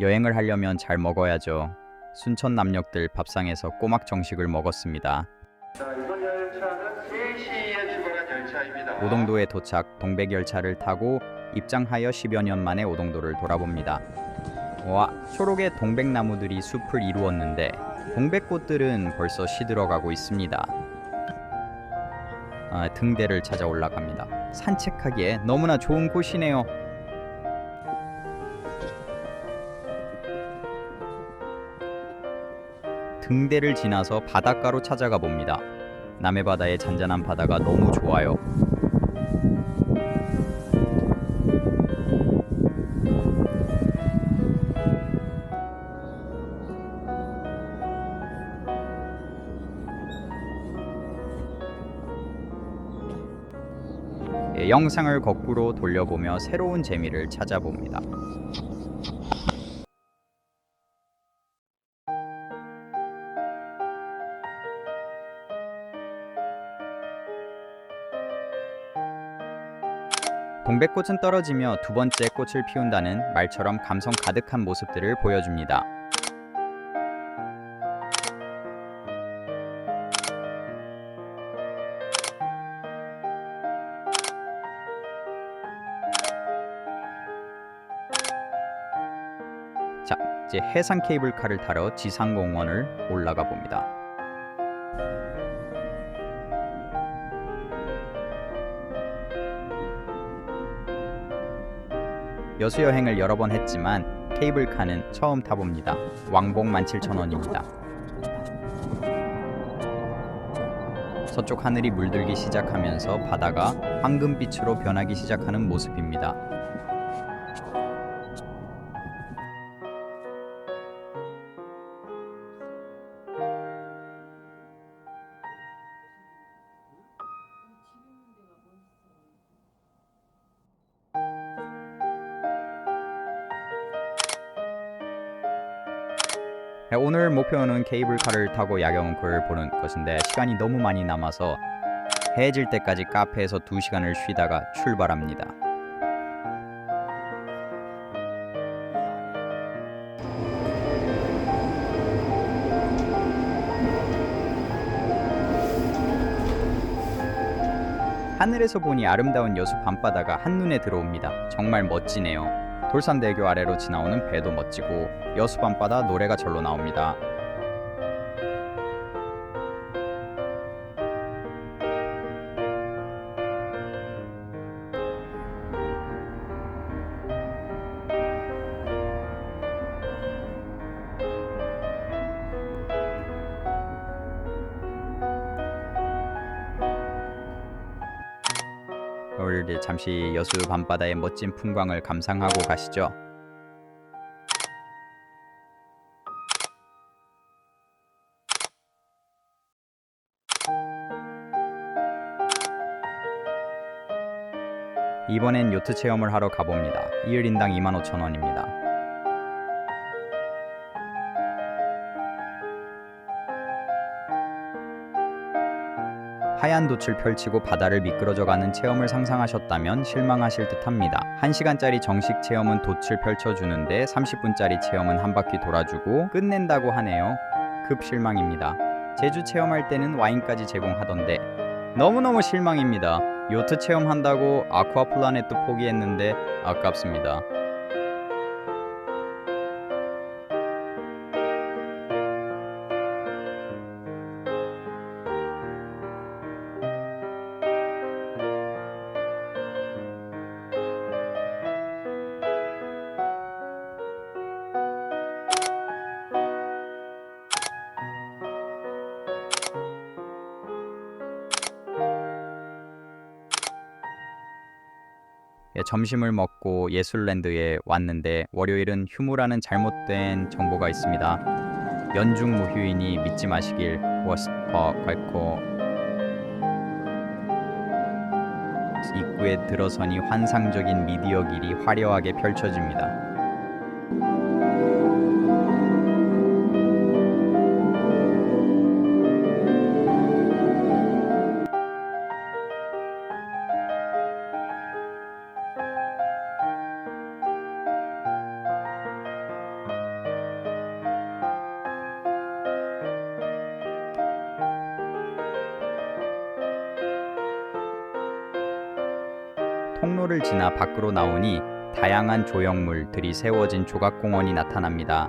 여행을 하려면 잘 먹어야죠. 순천 남녘들 밥상에서 꼬막 정식을 먹었습니다. 자, 이번 열차는 3시에 출발한 열차입니다. 오동도에 도착 동백 열차를 타고 입장하여 10여 년 만에 오동도를 돌아봅니다. 와, 초록의 동백나무들이 숲을 이루었는데 동백꽃들은 벌써 시들어가고 있습니다. 아, 등대를 찾아 올라갑니다. 산책하기에 너무나 좋은 곳이네요. 등대를 지나서 바닷가로 찾아가 봅니다. 남해 바다의 잔잔한 바다가 너무 좋아요. 예, 영상을 거꾸로 돌려보며 새로운 재미를 찾아봅니다. 동백꽃은 떨어지며 두 번째 꽃을 피운다는 말처럼 감성 가득한 모습들을 보여줍니다. 자, 이제 해상 케이블카를 타러 지상공원을 올라가 봅니다. 여수 여행을 여러 번 했지만 케이블카는 처음 타봅니다. 왕복 17,000원입니다. 서쪽 하늘이 물들기 시작하면서 바다가 황금빛으로 변하기 시작하는 모습입니다. 오늘 목표는 케이블카를 타고 야경을 보는 것인데 시간이 너무 많이 남아서 해질 때까지 카페에서 2시간을 쉬다가 출발합니다. 하늘에서 보니 아름다운 여수 밤바다가 한눈에 들어옵니다. 정말 멋지네요. 돌산대교 아래로 지나오는 배도 멋지고 여수 밤바다 노래가 절로 나옵니다. 잠시 여수 밤바다의 멋진 풍광을 감상하고 가시죠. 이번엔 요트 체험을 하러 가봅니다. 1인당 25,000원입니다. 하얀 돛을 펼치고 바다를 미끄러져가는 체험을 상상하셨다면 실망하실 듯합니다. 1시간짜리 정식 체험은 돛을 펼쳐주는데 30분짜리 체험은 한 바퀴 돌아주고 끝낸다고 하네요. 급 실망입니다. 제주 체험할 때는 와인까지 제공하던데 너무너무 실망입니다. 요트 체험한다고 아쿠아플라넷도 포기했는데 아깝습니다. 점심을 먹고 예술랜드에 왔는데 월요일은 휴무라는 잘못된 정보가 있습니다. 연중 무휴이니 믿지 마시길 워스퍼 괄코 입구에 들어서니 환상적인 미디어 길이 화려하게 펼쳐집니다. 통로를 지나 밖으로 나오니 다양한 조형물들이 세워진 조각공원이 나타납니다.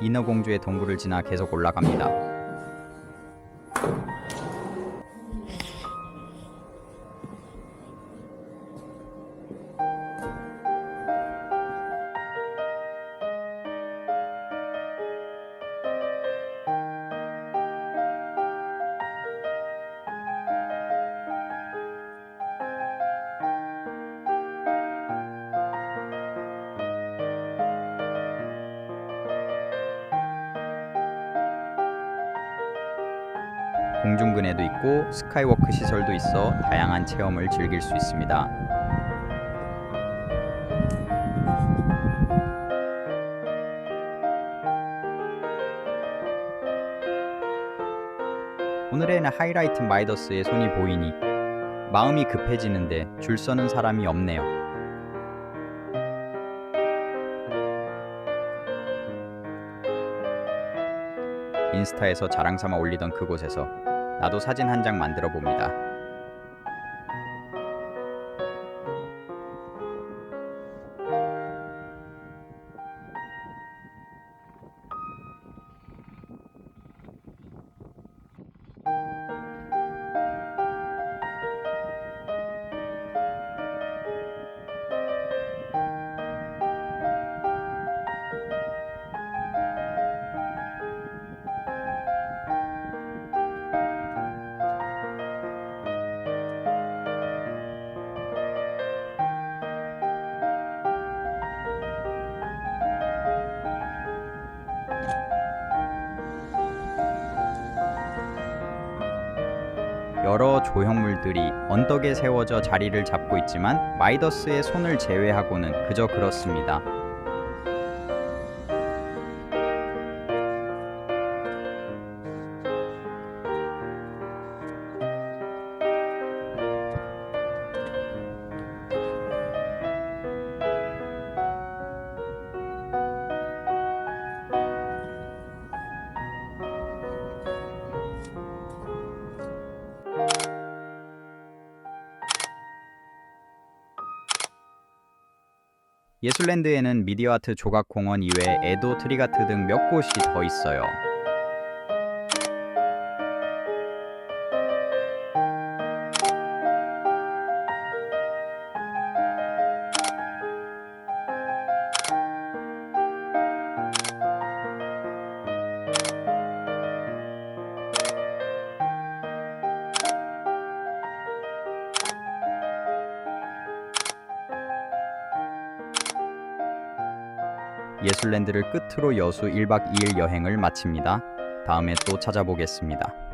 인어공주의 동굴을 지나 계속 올라갑니다. 공중근해도 있고 스카이워크 시설도 있어 다양한 체험을 즐길 수 있습니다. 오늘의 하이라이트 마이더스의 손이 보이니 마음이 급해지는데 줄 서는 사람이 없네요. 인스타에서 자랑 삼아 올리던 그곳에서 나도 사진 한 장 만들어 봅니다. 여러 조형물들이 언덕에 세워져 자리를 잡고 있지만 마이더스의 손을 제외하고는 그저 그렇습니다. 예술랜드에는 미디어아트 조각공원 이외 에도 트리가트 등 몇 곳이 더 있어요. 예술랜드를 끝으로 여수 1박 2일 여행을 마칩니다. 다음에 또 찾아보겠습니다.